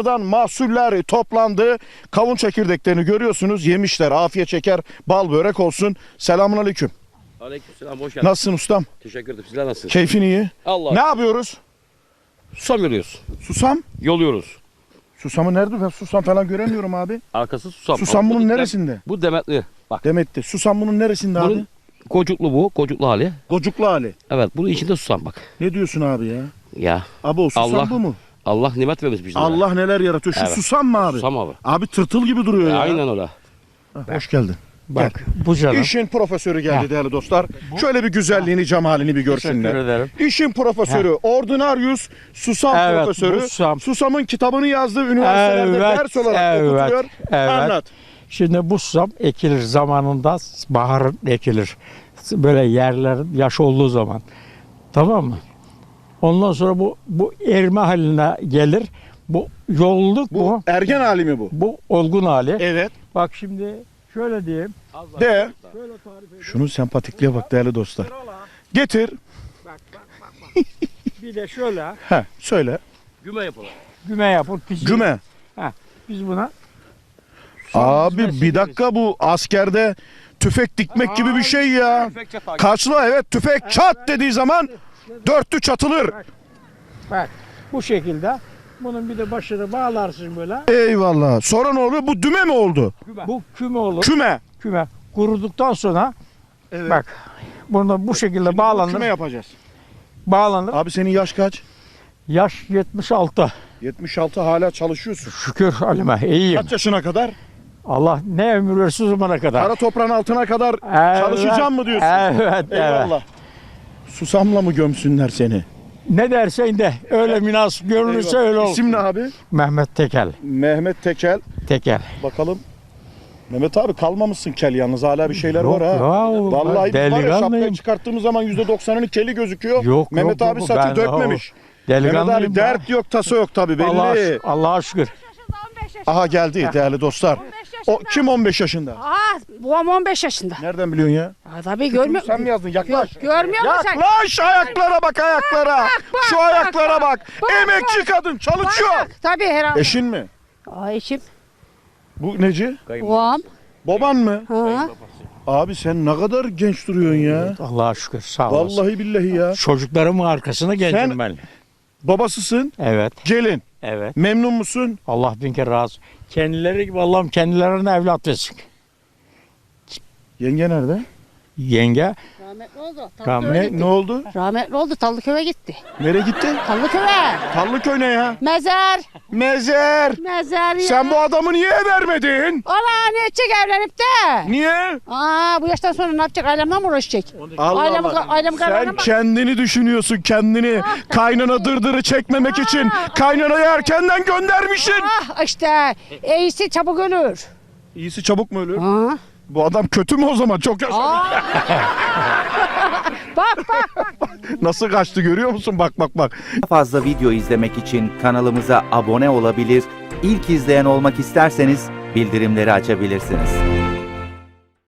Buradan mahsuller toplandı. Kavun çekirdeklerini görüyorsunuz. Yemişler. Afiyet şeker, bal börek olsun. Selamun aleyküm. Aleykümselam hoş geldin. Nasılsın ustam? Teşekkür ederim. Sizler nasılsınız? Keyfin iyi. Allah. Ne yapıyoruz? Susam yoluyoruz. Susam. Yoluyoruz. Susamı nerede? Ben susam falan göremiyorum abi. Arkası susam. Susam Ama bunun bu neresinde? Bu demetli. Bak Demet'te. Susam bunun neresinde abi? bunun kocuklu bu. Kocuklu hali. Gocuklu hali. Evet bunun içinde susam bak. Ne diyorsun abi ya? Ya Abi o susam Allah- bu mu? Allah nimet vermiş bizlere. Allah neler yaratıyor. Şu Evet. susam mı abi? Susam abi. Abi tırtıl gibi duruyor E, ya. aynen öyle. Hoş geldin. Bak bu canım. İşin profesörü geldi Ha. değerli dostlar. Şöyle bir güzelliğini, cemalini bir Teşekkür görsünler. ederim. İşin profesörü, ordinarius, susam Evet, profesörü. bu susam. Susamın kitabını yazdığı üniversitelerde Evet, ders olarak evet, okutuyor. evet. Anlat. Şimdi bu susam ekilir zamanında baharın ekilir. Böyle yerler yaş olduğu zaman. Tamam mı? Ondan sonra bu bu erime haline gelir. Bu yolluk Bu bu. ergen hali mi bu? Bu olgun hali. Evet. Bak şimdi şöyle diyeyim. De. Şöyle tarif. Şunun sempatikliğe bak değerli dostlar. Getir. Bak bak bak bak. bir de şöyle He, söyle. Güme yapalım. güme yapıp pişir. Güme. Biz buna Abi bir dakika bu askerde tüfek dikmek gibi bir şey ya. Kaçlı evet tüfek çat dediği zaman dörtlü çatılır. bak bu şekilde bunun bir de başını bağlarsın böyle. Eyvallah. Sonra ne oluyor? Bu düme mi oldu? Bu küme olur. Küme. küme kuruduktan sonra Evet. bak bunu bu şekilde bağlanır. Küme yapacağız. bağlanır. Abi senin yaş kaç? Yaş 76. 76 hala çalışıyorsun. Şükür halime iyiyim. Kaç yaşına kadar? Allah ne ömür versin o zamana kadar. Kara toprağın altına kadar Evet, çalışacağım mı diyorsun? Evet, evet. Eyvallah. Susamla mı gömsünler seni? Ne dersen de öyle münasip görünürse Eyvallah. öyle olsun. İsim ne abi? Mehmet Tekel. Mehmet Tekel. Tekel. Bakalım. Mehmet abi kalmamışsın kel yalnız hala bir şeyler var ha. ya, Vallahi biz var ya şapkayı delikanlıyım. çıkarttığımız zaman %90'ının keli gözüküyor. Yok, Mehmet yok, abi yok, saçı ben- dökmemiş. Mehmet Delikanlıyım abi dert yok tasa yok tabi belli. Allah, Allah'a şükür. 15 yaşında. Aha geldi değerli dostlar. 15 O yaşında. kim 15 yaşında? Aa, babam 15 yaşında. Nereden biliyorsun ya? Aa, tabii görmüyor Sen mi yazdın? Yaklaş. Gör- görmüyor musun sen? Yaklaş ayaklara bak ayaklara. bak, Şu bak, ayaklara bak. bak, Emekçi kadın çalışıyor. Bak, tabii herhalde. Eşin mi? Aa, eşim. Bu neci? Babam. Baban mı? Ha. Abi sen ne kadar genç duruyorsun ya. Allah'a şükür sağ olasın. Vallahi billahi ya. Çocuklarımın arkasına geldim Sen- ben. Babasısın, Evet, gelin. Evet. Memnun musun? Allah bin kere razı. Kendileri gibi Allah'ım kendilerine evlat versin. Yenge nerede? Yenge Rahmetli oldu. Rahmetli- Tallıköy'e Ne oldu? Rahmetli oldu. Tallıköy'e gitti. Nereye gitti? Tallıköy'e. Tarlıköy ne ya? Mezar. Mezer. Mezar ya. Sen bu adamı niye vermedin? Ola ne edecek evlenip de? Niye? Aa bu yaştan sonra ne yapacak? Ailemden mi uğraşacak? Allah Ailem, Allah. ailem Sen kararına bak. kendini düşünüyorsun kendini. Kaynana dırdırı çekmemek için kaynanayı erkenden göndermişsin. Ah işte. iyisi çabuk ölür. İyisi çabuk mu ölür? Ha. Bu adam kötü mü o zaman? Çok yaşa. Aa. bak bak. Nasıl kaçtı görüyor musun? Bak bak bak. Daha fazla video izlemek için kanalımıza abone olabilir, ilk izleyen olmak isterseniz bildirimleri açabilirsiniz.